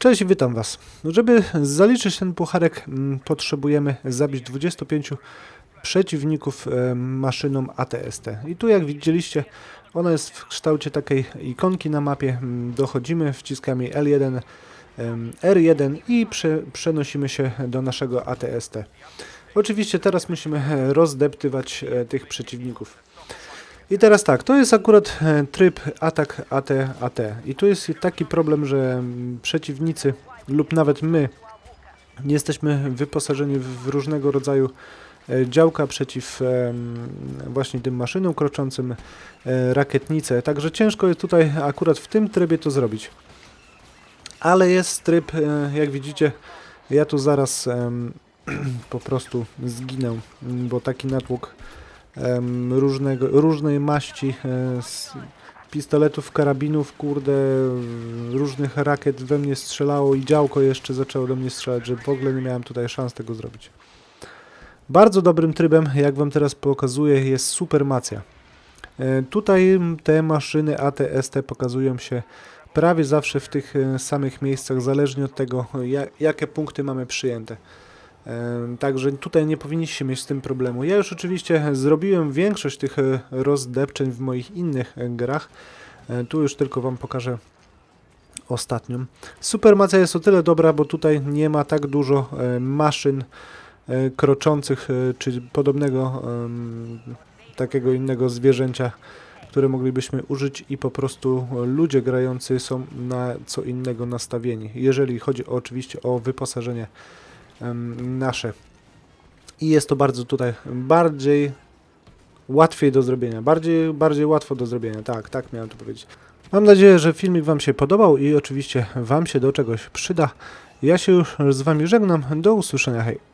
Cześć witam Was. Żeby zaliczyć ten pucharek mm, potrzebujemy zabić 25 przeciwników e, maszyną ATST. I tu jak widzieliście ona jest w kształcie takiej ikonki na mapie. Mm, Dochodzimy, wciskamy L1, em, R1 i prze, przenosimy się do naszego ATST. Oczywiście teraz musimy e, rozdeptywać e, tych przeciwników. I teraz tak, to jest akurat e, tryb atak AT AT. I tu jest taki problem, że mm, przeciwnicy lub nawet my nie jesteśmy wyposażeni w różnego rodzaju e, działka przeciw właśnie tym maszynom kroczącym, e, rakietnice. Także ciężko jest tutaj akurat w tym trybie to zrobić. Ale jest tryb, jak widzicie, ja tu zaraz po prostu zginę, bo taki natłok różnego, różnej maści e, pistoletów, karabinów, kurde, różnych rakiet we mnie strzelało i działko jeszcze zaczęło do mnie strzelać, że w ogóle nie miałem tutaj szans tego zrobić. Bardzo dobrym trybem, jak Wam teraz pokazuję, jest Supermacja. E, Tutaj te maszyny ATST pokazują się prawie zawsze w tych e, samych miejscach, zależnie od tego, ja- jakie punkty mamy przyjęte. Także tutaj nie powinniście mieć z tym problemu. Ja już oczywiście zrobiłem większość tych e, rozdepczeń w moich innych e, grach. E, Tu już tylko Wam pokażę ostatnią. Supermacja jest o tyle dobra, bo tutaj nie ma tak dużo maszyn kroczących czy podobnego takiego innego zwierzęcia, które moglibyśmy użyć i po prostu ludzie grający są na co innego nastawieni, jeżeli chodzi oczywiście o wyposażenie nasze. I jest to bardzo tutaj bardziej łatwiej do zrobienia, bardziej, bardziej łatwo do zrobienia, tak, tak miałem to powiedzieć. Mam nadzieję, że filmik Wam się podobał i oczywiście Wam się do czegoś przyda. Ja się już z Wami żegnam, do usłyszenia, hej.